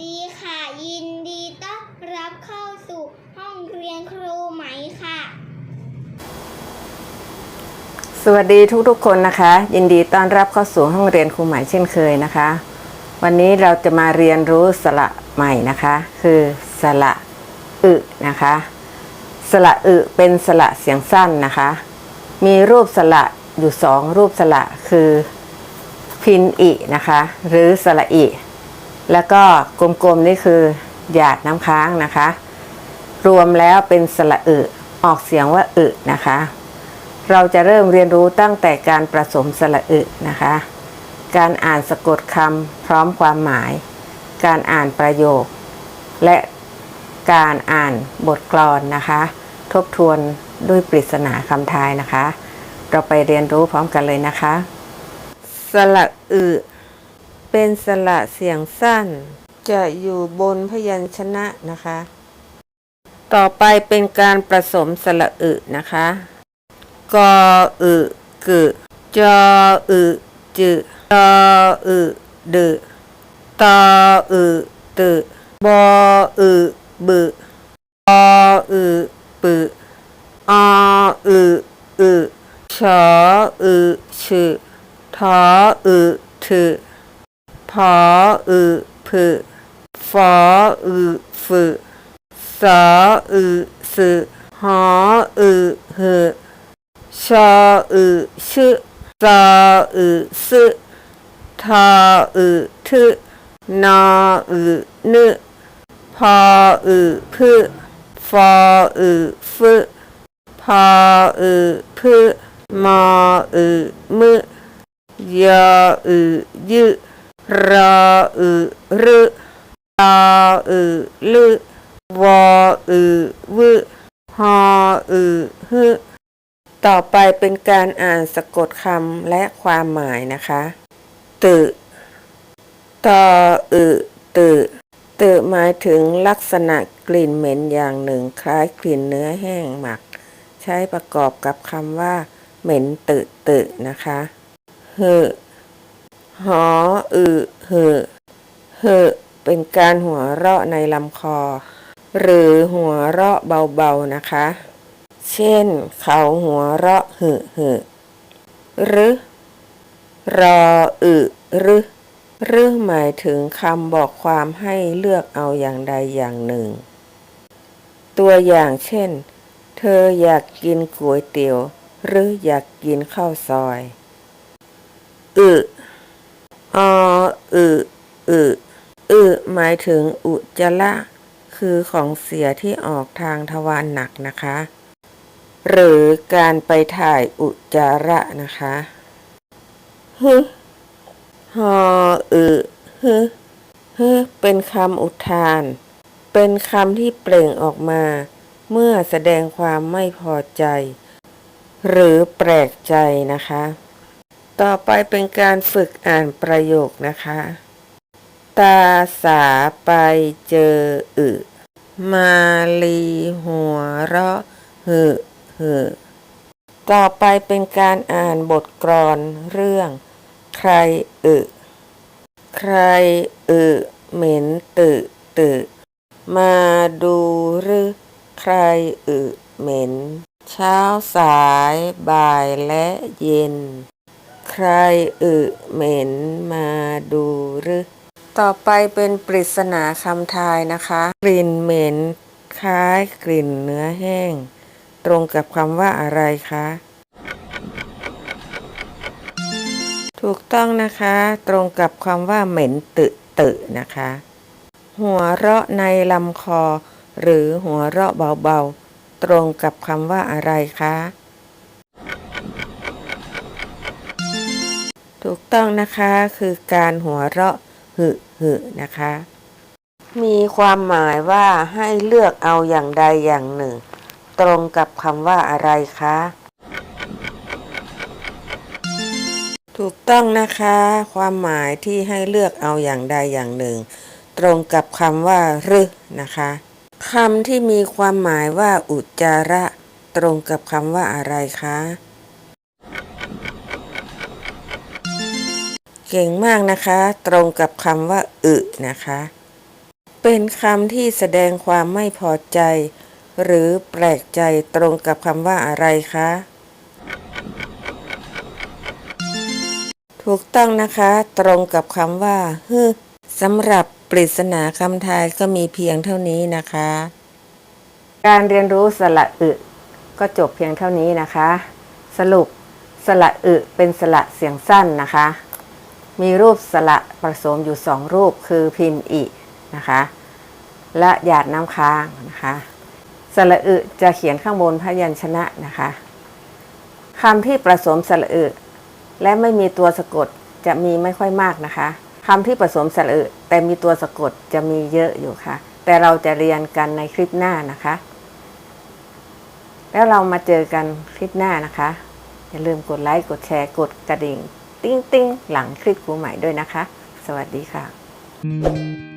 ดีค่ะ ยินดีต้อนรับเข้าสู่ห้องเรียนครูไหมค่ะ สวัสดีทุกๆคนนะคะ ยินดีต้อนรับเข้าสู่ห้องเรียนครูใหม่เช่นเคยนะคะ วันนี้เราจะมาเรียนรู้สระใหม่นะคะ คือสระอึนะคะ สระอึเป็นสระเสียงสั้นนะคะ มีรูปสระอยู่สองรูปสระคือพินอินะคะ หรือสระอิ แล้วก็กลมๆนี่คือหยาดน้ำค้างนะคะ รวมแล้วเป็นสระอึออกเสียงว่าอึนะคะ เราจะเริ่มเรียนรู้ตั้งแต่การผสมสระอึนะคะ การอ่านสะกดคำพร้อมความหมาย การอ่านประโยค และการอ่านบทกลอนนะคะ ทบทวนด้วยปริศนาคำทายนะคะ เราไปเรียนรู้พร้อมกันเลยนะคะ สระอึ เป็นสระเสียงสั้น จะอยู่บนพยัญชนะนะคะ ต่อไปเป็นการผสมสระอึนะคะ กออึกึจออึจึตออึดึตออึตึบออึบึออึปึออึอึชออึชึทออึถึ พออึผึฟออึฝึสออึสึหออึหึชออึชึซออึซึทออึทึนออึนึพออึพึฟออึฟึพออึพึมออึมึยออึยึ รออึรึตออึลึวออึวึหออึฮึต่อไปเป็นการอ่านสะกดคำและความหมายนะคะ ตึตออึตึตึหมายถึงลักษณะกลิ่นเหม็นอย่างหนึ่ง คล้ายกลิ่นเนื้อแห้งหมัก ใช้ประกอบกับคำว่า เหม็นตึตึนะคะหึ หออึหึหึเป็นการหัวเราะในลำคอ หรือหัวเราะเบาๆนะคะ เช่น เขาหัวเราะเหึหึหรือรออึหรือหรือหมายถึงคำบอกความให้เลือกเอาอย่างใดอย่างหนึ่ง ตัวอย่างเช่น เธออยากกินก๋วยเตี๋ยว หรืออยากกินข้าวซอย อึ ออึอึอึหมายถึงอุจจาระคือของเสียที่ออกทางทวารหนักนะคะ หรือการไปถ่ายอุจจาระนะคะฮึฮออึฮึฮึเป็นคำอุทาน เป็นคำที่เปล่งออกมา เมื่อแสดงความไม่พอใจ หรือแปลกใจนะคะ ต่อไปเป็นการฝึกอ่านประโยคนะคะ ตาสาไปเจออึ มาลีหัวเราะหึหึต่อไปเป็นการอ่านบทกลอนเรื่อง ใครอึ ใครอึเหม็นตึตึมาดูหรือใครอึเหม็น เช้าสายบ่ายและเย็น ใครอึเหม็นมาดูหรือ ต่อไปเป็นปริศนาคำทายนะคะ กลิ่นเหม็น คล้ายกลิ่นเนื้อแห้ง ตรงกับคำว่าอะไรคะ ถูกต้องนะคะ ตรงกับคำว่าเหม็นตึตึนะคะ หัวเราะในลำคอ หรือหัวเราะเบาๆ ตรงกับคำว่าอะไรคะ ถูกต้องนะคะคือการหัวเราะหึหึนะคะ มีความหมายว่าให้เลือกเอาอย่างใดอย่างหนึ่ง ตรงกับคำว่าอะไรคะ ถูกต้องนะคะ ความหมายที่ให้เลือกเอาอย่างใดอย่างหนึ่ง ตรงกับคำว่ารึนะคะคำที่มีความหมายว่าอุจจาระ ตรงกับคำว่าอะไรคะ เก่งมากนะคะ ตรงกับคำว่าอึนะคะ เป็นคำที่แสดงความไม่พอใจ หรือแปลกใจตรงกับคำว่าอะไรคะ ถูกต้องนะคะ ตรงกับคำว่าฮึสำหรับปริศนาคำทายก็มีเพียงเท่านี้นะคะ การเรียนรู้สระอึก็จบเพียงเท่านี้นะคะ สรุปสระอึเป็นสระเสียงสั้นนะคะ มีรูปสระผสมอยู่สองรูปคือพิมพ์อินะคะและหยาดน้ำค้างนะคะสระอึจะเขียนข้างบนพยัญชนะนะคะคำที่ผสมสระอึและไม่มีตัวสะกดจะมีไม่ค่อยมากนะคะคำที่ผสมสระอึแต่มีตัวสะกดจะมีเยอะอยู่ค่ะ แต่เราจะเรียนกันในคลิปหน้านะคะ แล้วเรามาเจอกันคลิปหน้านะคะ อย่าลืมกดไลค์กดแชร์กดกระดิ่ง ติ้งติ้งหลังคลิปครูใหม่ด้วยนะคะ สวัสดีค่ะ Thank